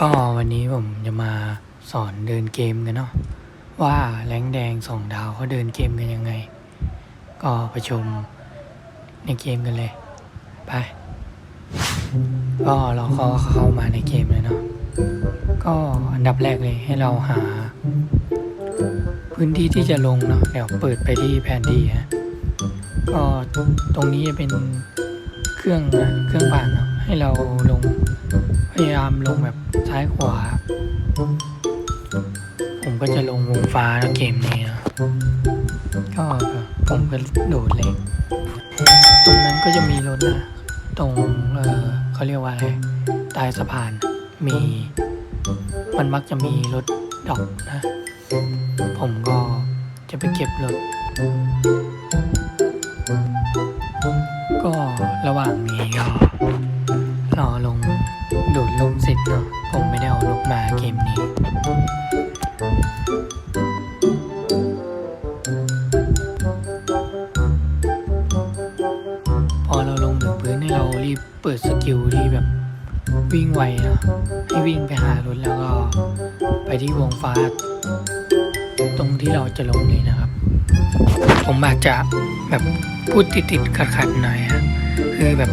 ก็วันนี้ผมจะมาสอนเดินเกมกันเนาะว่าแรงแดงสองดาวเขาเดินเกมกันยังไง ก็ไปชมในเกมกันเลย ไป ก็เราก็เข้ามาในเกมเลยเนาะก็อันดับแรกเลยให้เราหา พื้นที่ที่จะลงเนาะเดี๋ยวเปิดไปที่แผนที่ฮะก็ตรงนี้จะเป็นเครื่องนะเครื่องผ่านเนาะให้เราลง พยายามลงแบบซ้ายขวา ผมก็จะลงวงฟ้าแล้วเกมนี้นะก็ผมก็โดดเลย ตรงนั้นก็จะมีรถนะตรงเออเขาเรียกว่าอะไรใต้สะพานมี มันมักจะมีรถดอกนะ ผมก็จะไปเก็บรถก็ระหว่างนี้ก็รอลง ดูดลมเสร็จเนาะผมไม่ได้เอานกมาเกมนี้ พอเราลงถึงพื้นให้เรารีบเปิดสกิลที่แบบวิ่งไวเนาะให้วิ่งไปหารถแล้วก็ไปที่วงฟ้า ตรงที่เราจะลงเลยนะครับ ผมอาจจะแบบพูดติดติดๆขัดๆหน่อยฮะคือแบบ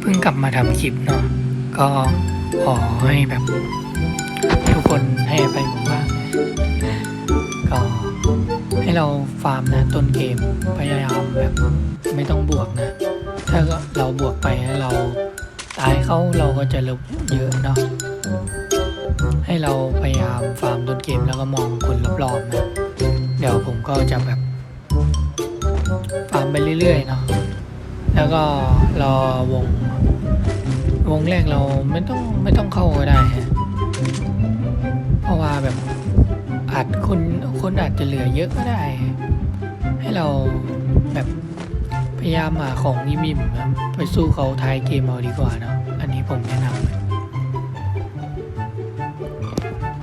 เพิ่งกลับมาทำคลิปเนาะก็ ขอให้แบบ ทุกคนให้อภัยผมบ้างก็ให้เราฟาร์มนะต้นเกมพยายามแบบไม่ต้องบวกนะ ถ้าเราบวกไปแล้วเราตายเขาเราก็จะลบเยอะเนาะให้เราพยายามฟาร์มต้นเกมแล้วก็มองคนรอบๆนะเดี๋ยวผมก็จะแบบฟาร์มไปเรื่อยๆเนาะแล้วก็รอวง วงแรกเราไม่ต้องไม่ต้องเข้าก็ได้ฮะเพราะว่าแบบอาจคนคนอาจจะเหลือเยอะก็ได้ ให้เราแบบพยายามหาของนิ่มๆนะไปสู้เขาท้ายเกมเอาดีกว่าเนาะอันนี้ผมแนะนำ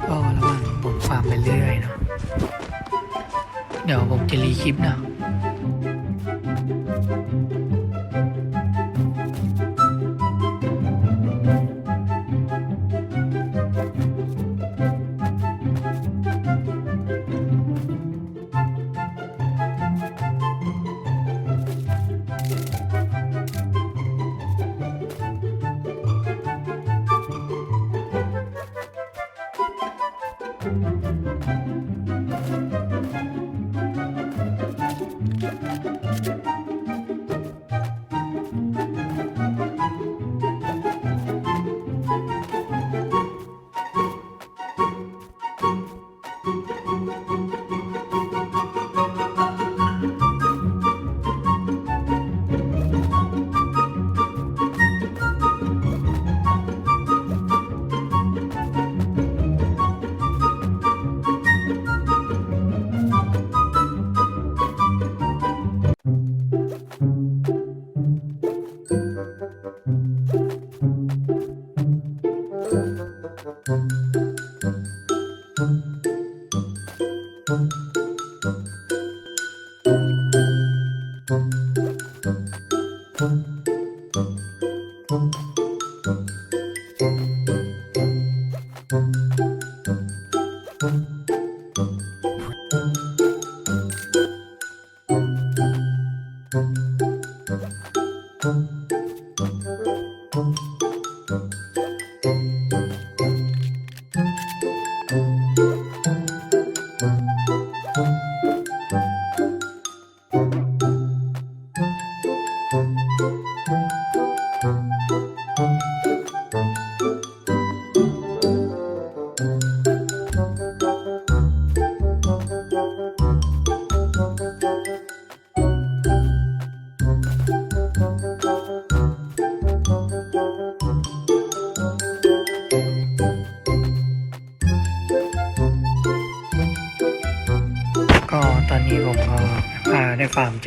ก็ระหว่างผมฟาร์มไปเรื่อยเนาะเดี๋ยวผมจะรีคลิปนะ ก็ うん。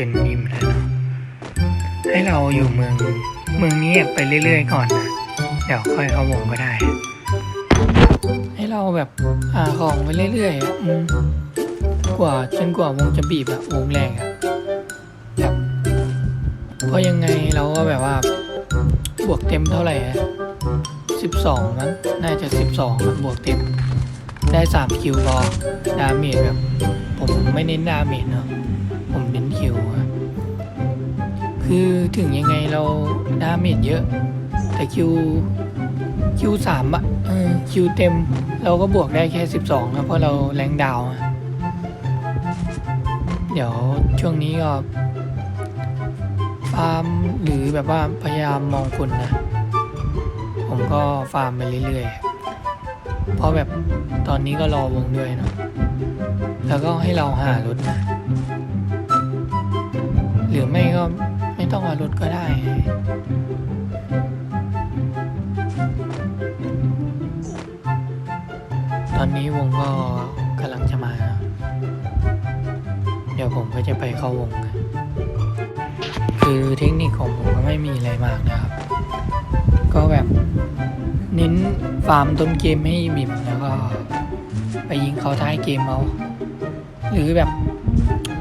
นนิ่มแล้วเนาะให้เราอยู่เมืองเมืองนี้ไปเรื่อยๆก่อนนะเดี๋ยวค่อยเข้าวงก็ได้ ให้เราแบบหาของไปเรื่อยๆอะอืมกว่าจนกว่าวงจะบีบอะวงแรกอะแบบเพราะยังไงเราก็แบบว่า บวกเต็มเท่าไหร่อะสิบสองมั้งน่าจะสิบสองบวกเต็ม ได้สามคิวพอดาเมจแบบ ผมไม่เน้นดาเมจเนาะผมเน้นคิวอะ คือถึงยังไงเราดาเมจเยอะ แต่คิวคิวสามอะคิวเต็ม เราก็บวกได้แค่สิบสองนะเพราะเราแรงดาว เดี๋ยวช่วงนี้ก็ฟาร์มหรือแบบว่าพยายามมองคนนะ ผมก็ฟาร์มไปเรื่อยๆ เพราะแบบตอนนี้ก็รอวงด้วยเนาะแล้วก็ให้เราหารถนะ หรือไม่ก็ ต้องเอารถก็ได้ ตอนนี้วงก็กำลังจะมานะเดี๋ยวผมก็จะไปเข้าวงนะคือเทคนิคของผมก็ไม่มีอะไรมากนะครับ ก็แบบเน้นฟาร์มต้นเกมให้บิ่มแล้วก็ไปยิงเขาท้ายเกมเอา หรือแบบ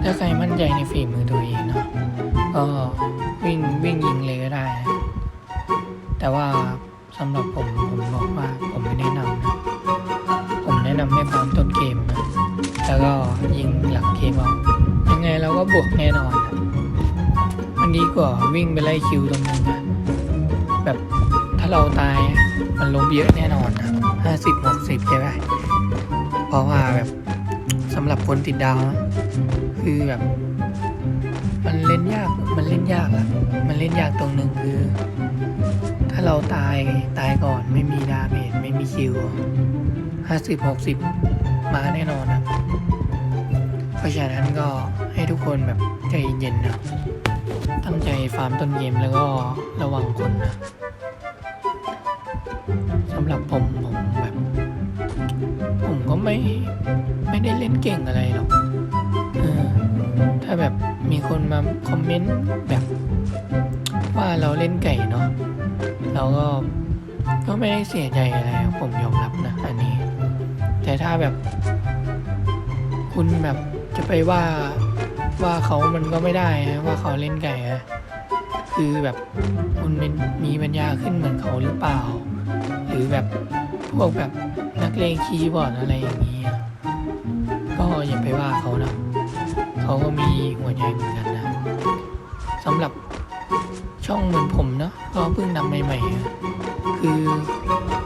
ถ้าใครมั่นใจในฝีมือตัวเองเนาะก็ วิ่งวิ่งยิงเลยก็ได้ แต่ว่าสำหรับผมผมบอกว่าผมไม่แนะนำนะผมแนะนำให้ฟาร์มต้นเกมนะแล้วก็ยิงหลังเกมเอายังไงเราก็บวกแน่นอนนะมันดีกว่าวิ่งไปไล่คิวตรงนึงนะแบบถ้าเราตายมันล้มเยอะแน่นอนนะห้าสิบหกสิบใช่ไหมเพราะว่าแบบสำหรับคนติดดาวนะคือแบบ มันเล่นยาก มันเล่นยากอะมันเล่นยากตรงหนึ่งคือ ถ้าเราตายตายก่อนไม่มีดาเมจไม่มีคิวห้าสิบหกสิบมาแน่นอนนะเพราะฉะนั้นก็ให้ทุกคนแบบใจเย็นนะตั้งใจฟาร์มต้นเกมแล้วก็ระวังคนนะสำหรับผมผมแบบ ผมก็ไม่ไม่ได้เล่นเก่งอะไรหรอกออถ้าแบบ มีคนมาคอมเมนต์แบบว่าเราเล่นไก่เนาะเราก็ก็ไม่ได้เสียใจอะไรผมยอมรับนะอันนี้ แต่ถ้าแบบ คุณแบบจะไปว่าว่าเขามันก็ไม่ได้นะว่าเขาเล่นไก่อะคือแบบคุณเป็นมีปัญญาขึ้นเหมือนเขาหรือเปล่า หรือแบบพวกแบบนักเลงคีย์บอร์ดอะไรอย่างนี้ก็อย่าไปว่าเขานะ เขาก็มีหัวใจเหมือนกันนะสำหรับช่องเหมือนผมเนาะก็เพิ่งนำใหม่ๆ คือ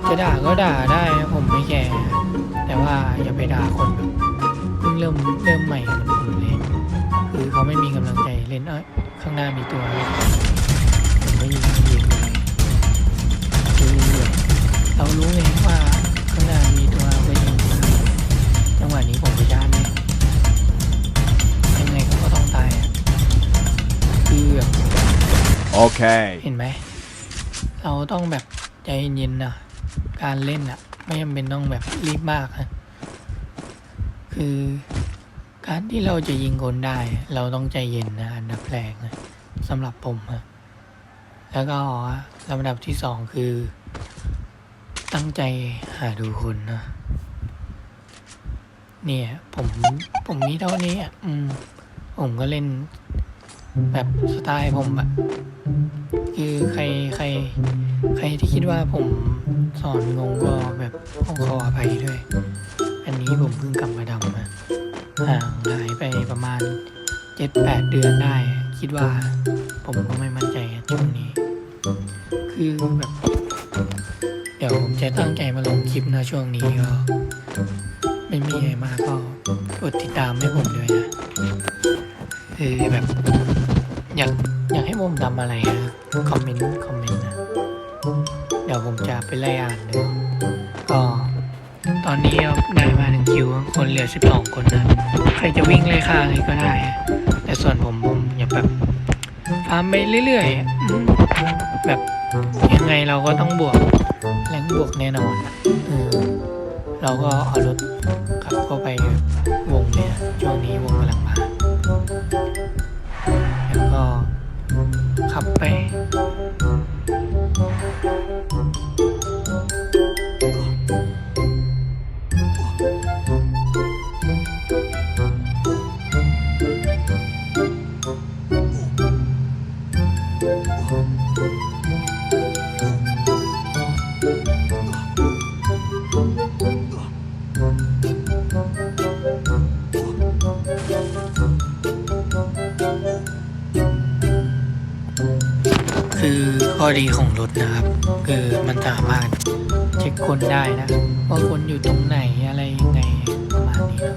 จะด่าก็ด่าได้นะผมไม่แคร์แต่ว่าอย่าไปด่าคนเพิ่งเริ่มเริ่มใหม่เหมือนผมเลยคือเขาไม่มีกำลังใจเล่นเอ้ยข้างหน้ามีตัวอะไรผมก็ยิงยิงเลยคือเรารู้ไงว่าข้างหน้ามีตัวเราก็ยิงจังหวะนี้ผมไปย่านไหมยั คือแบบ Okay. เห็นไหม เราต้องแบบใจเย็นๆนะการเล่นอะไม่จำเป็นต้องแบบรีบมากนะคือการที่เราจะยิงคนได้ เราต้องใจเย็นนะอันดับแรกนะสำหรับผมอะแล้วก็ลำดับที่สองคือ ตั้งใจหาดูคนนะเนี่ย ผมผมมีเท่านี้อะอืมผมก็เล่น แบบสไตล์ผมอะคือใครใคร ใครที่คิดว่าผมสอนงงก็แบบต้องขออภัยด้วย อันนี้ผมเพิ่งกลับมาทำมาห่างหายไปประมาณเจ็ดแปดเดือนได้ คิดว่าผมก็ไม่มั่นใจช่วงนี้ คือแบบ เดี๋ยวผมจะตั้งใจมาลงคลิปนะช่วงนี้ก็ อนนี้ได้มาหนึ่งคิวคนเหลือสิบสองคนนะ ใครจะวิ่งเลยค่าอะไรก็ได้ แต่ส่วนผมผมอย่าแบบฟาร์มไปเรื่อยๆ แบบยังไงเราก็ต้องบวกแรงบวกแน่นอนอเราก็เอารถขับเข้าไปวงเนี่ยช่วงนี้วง นะครับคือมันสามารถเช็คคนได้นะว่าคนอยู่ตรงไหนอะไรยังไงประมาณนี้นะ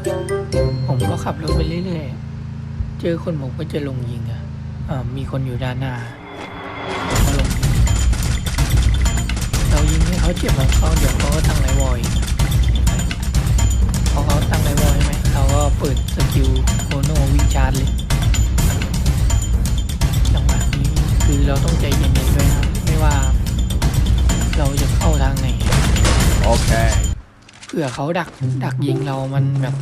ผมก็ขับรถไปเรื่อยๆ เจอคนผมก็จะลงยิงอะอ่ามีคนอยู่ด้านหน้าก็ลงยิงเรายิงให้เขาเจ็บของเขาเดี๋ยวเขาก็ตั้งไรวอยพอเขาตั้งไรวอยไหมเราก็เปิดสกิลโคโนวิชาร์จเลยจังหวะนี้คือเราต้องใจเย็นๆด้วยนะ ว่าเราจะเข้าทางไหน Okay. เผื่อเขาดักดักยิงเรามันแบบ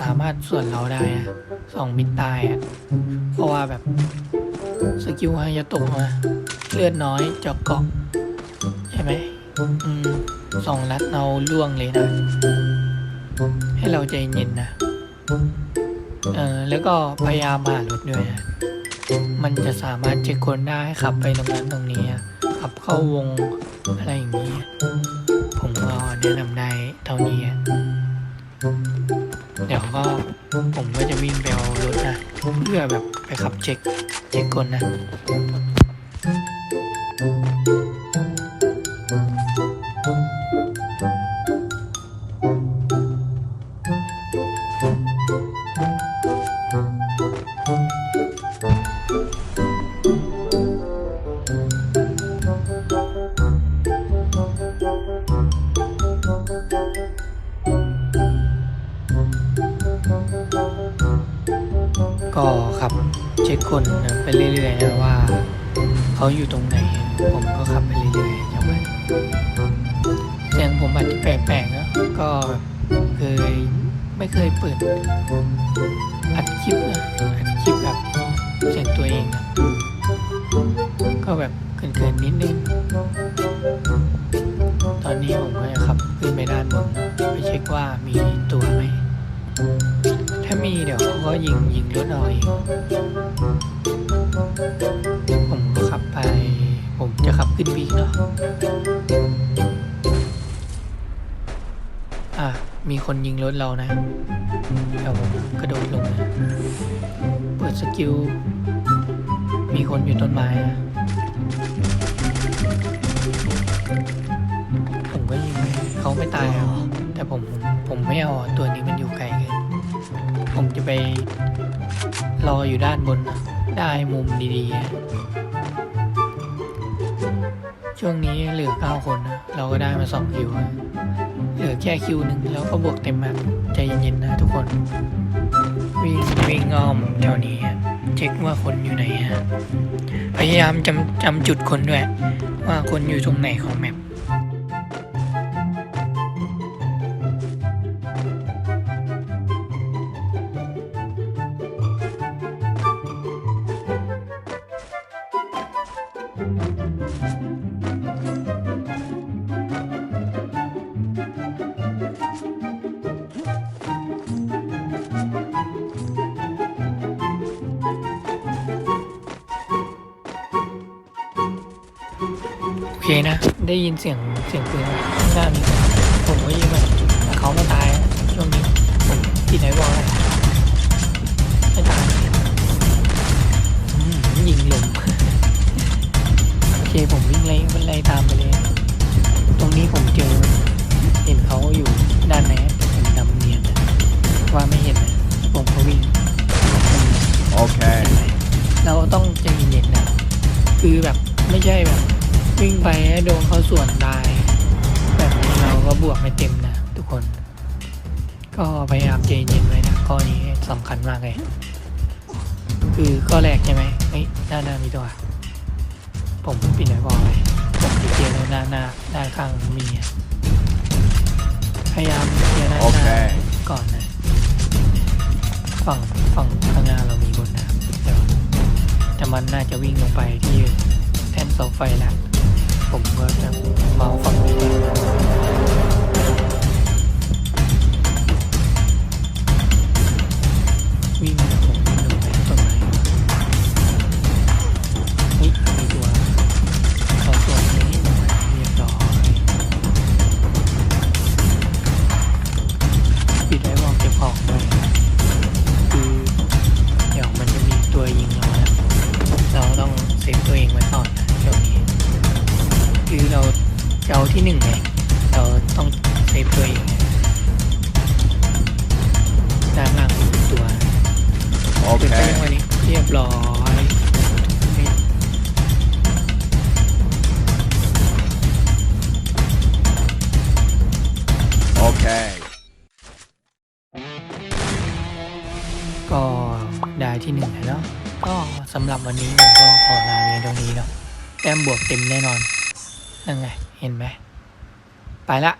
สามารถส่วนเราได้อะสองมิดตายอะเพราะว่าแบบสกิลฮายาโตะมาเลือดน้อยเจาะเกาะใช่ไหมอืมสองนัดเราล่วงเลยนะ ให้เราใจเย็นนะ เออแล้วก็พยายามหารถด้วยนะมันจะสามารถเช็คคนได้ขับไปตรงนั้นตรงนี้อะ ขับเข้าวงอะไรอย่างนี้ ผมก็แนะนำได้เท่านี้ เดี๋ยวก็ผมก็จะวิ่งไปเอารถนะ เพื่อแบบไปขับเช็คเช็คคนนะ ก็ขับเช็คคนนะไปเรื่อยๆนะว่าเขาอยู่ตรงไหน ผมก็ขับไปเรื่อยๆจังหวะเสียงผมอาจจะแปลกๆนะก็เคยไม่เคยเปิดอัดคลิปนะอัดคลิปแบบเสียงตัวเองนะก็แบบเกินๆนิดนึงตอนนี้ผมก็ขับขึ้นไปด้านบนไปเช็คว่ามีตัวไหม มีเดี๋ยวเขาก็ยิงยิงรถเอาเองผมก็ขับไป ผมจะขับขึ้นบีเนาะอะ มีคนยิงรถเรานะเดี๋ยวผมกระโดดลงนะ เปิดสกิล มีคนอยู่ต้นไม้นะผมก็ยิงเขาไม่ตายครับแต่ผมผมไม่เอาอะตัวนี้มันอยู่ไกลเกิน ผมจะไปรออยู่ด้านบนนะได้มุมดีๆ ช่วงนี้เหลือเก้าคนนะ เราก็ได้มาสองคิว เหลือแค่คิวหนึ่งแล้วก็บวกเต็มแบบใจเย็นๆนะทุกคน วิ่งวิ่งอ้อมแถวนี้ เช็คว่าคนอยู่ไหนฮะ พยายามจำจำจุดคนด้วย ว่าคนอยู่ตรงไหนของแมป นะ ได้ยินเสียงเสียงปืนข้างหน้านี้ เต็มนะทุกคน ก็พยายามใจเย็นไว้นะข้อนี้สำคัญมากเลย คือข้อแรกใช่ไหมเฮ้ยหน้าหน้ามีตัว ผมปิดไหนบอกเลยผมจะเจอหน้าหน้าด้านข้างมีอะพยายามเคลียร์หน้าหโอเคน้าก่อนนะฝั่งฝั่งข้างหน้าเรามีคนนะเดี๋ยวแต่มันน่าจะวิ่งลงไปที่แท่นเสาไฟแล้วผมก็จะเมาฝั่งนี้ บวกเต็มแน่นอนนั่นไง เห็นไหม ไปละ